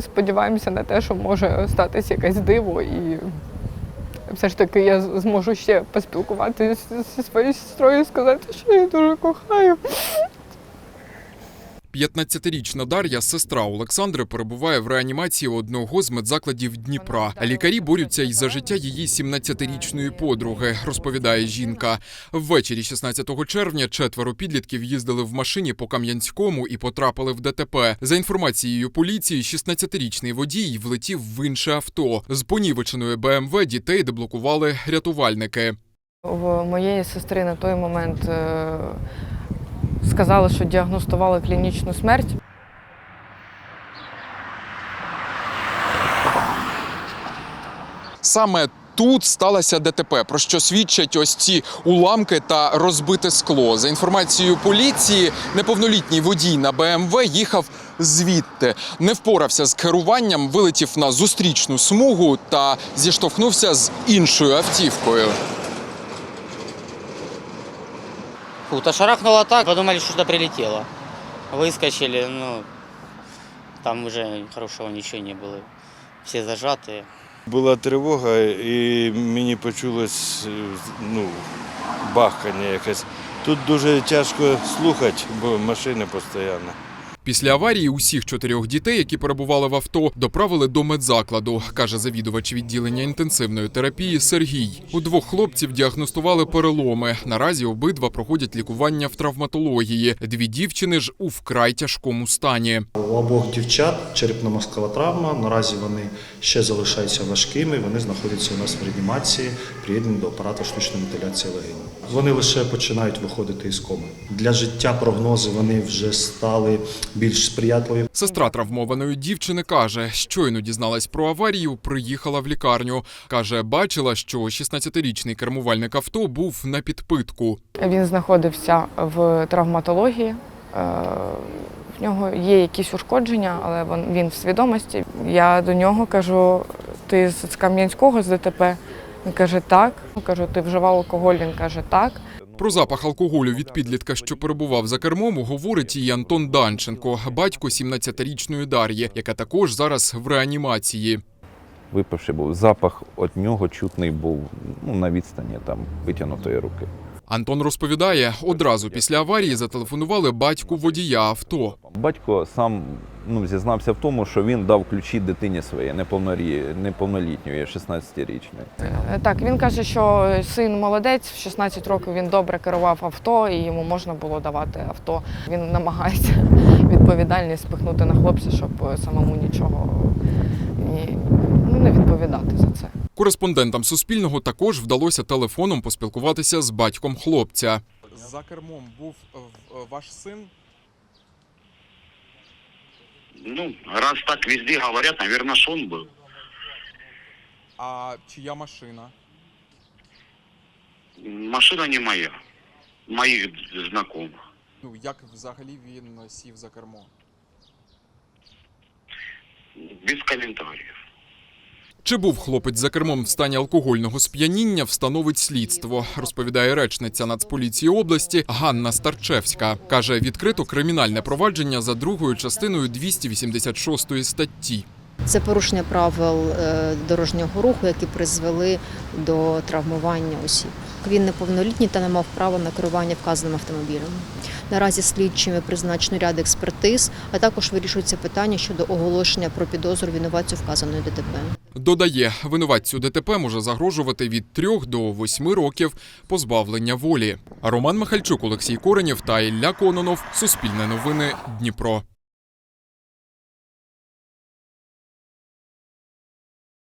сподіваємося на те, що може статися якесь диво, і все ж таки я зможу ще поспілкуватися зі своєю сестрою і сказати, що я дуже кохаю. 15-річна Дар'я, сестра Олександри, перебуває в реанімації одного з медзакладів Дніпра. Лікарі борються із за життя її 17-річної подруги, розповідає жінка. Ввечері 16 червня четверо підлітків їздили в машині по Кам'янському і потрапили в ДТП. За інформацією поліції, 16-річний водій влетів в інше авто. З понівеченої БМВ дітей деблокували рятувальники. В моєї сестри на той момент е, сказали, що діагностували клінічну смерть. Саме тут сталося ДТП, про що свідчать ось ці уламки та розбите скло. За інформацією поліції, неповнолітній водій на БМВ їхав звідти, не впорався з керуванням, вилетів на зустрічну смугу та зіштовхнувся з іншою автівкою. Фу, шарахнуло так, подумали, что что-то прилетело. Выскочили, ну, там уже хорошего ничего не было. Все зажатые. Була тривога, і мені почулось е, ну, бахкання якесь. Тут дуже тяжко слухати, бо машини постійно. Після аварії усіх чотирьох дітей, які перебували в авто, доправили до медзакладу, каже завідувач відділення інтенсивної терапії Сергій. У двох хлопців діагностували переломи. Наразі обидва проходять лікування в травматології. Дві дівчини ж у вкрай тяжкому стані. У обох дівчат черепно-мозкова травма. Наразі вони ще залишаються важкими. Вони знаходяться у нас в реанімації, приєднані до апарату штучної вентиляції легенів. Вони лише починають виходити із коми. Для життя прогнози вони вже стали більш сприятливі. Сестра травмованої дівчини каже, щойно дізналась про аварію, приїхала в лікарню. Каже, бачила, що 16-річний кермувальник авто був на підпитку. Він знаходився в травматології. Е, В нього є якісь ушкодження, але він- він в свідомості. Я до нього кажу: ти з з Кам'янського з ДТП? Він каже, так. Кажу, ти вживав алкоголь? Він каже, так. Про запах алкоголю від підлітка, що перебував за кермом, говорить і Антон Данченко, батько 17-річної Дар'ї, яка також зараз в реанімації. випивши був. Запах від нього чутний був ну, на відстані там витягнутої руки. Антон розповідає, одразу після аварії зателефонували батьку водія авто. Батько сам ну, зізнався в тому, що він дав ключі дитині своєї, неповнорі... неповнолітньої, 16-річної. Е, Так, він каже, що син молодець, в 16 років він добре керував авто і йому можна було давати авто. Він намагається відповідальність спихнути на хлопця, щоб е, самому нічого ні, ну, не відповідати за це. Кореспондентам Суспільного також вдалося телефоном поспілкуватися з батьком хлопця. За кермом був ваш син. Ну, раз так везде говорят, наверное, шон был. А чия машина? Машина не моя. Моих знакомых. Ну як взагалі він сів за кермо? Без комментариев. Чи був хлопець за кермом в стані алкогольного сп'яніння, встановить слідство, розповідає речниця Нацполіції області Ганна Старчевська. Каже, відкрито кримінальне провадження за другою частиною 286 статті. Це порушення правил е, дорожнього руху, які призвели до травмування осіб. Він неповнолітній та не мав права на керування вказаним автомобілем. Наразі слідчими призначено ряд експертиз, а також вирішується питання щодо оголошення про підозру винуватцю вказаної ДТП. Додає, винуватцю ДТП може загрожувати від 3 до 8 років позбавлення волі. Роман Михальчук, Олексій Коренєв та Ілля Кононов. Суспільне новини Дніпро.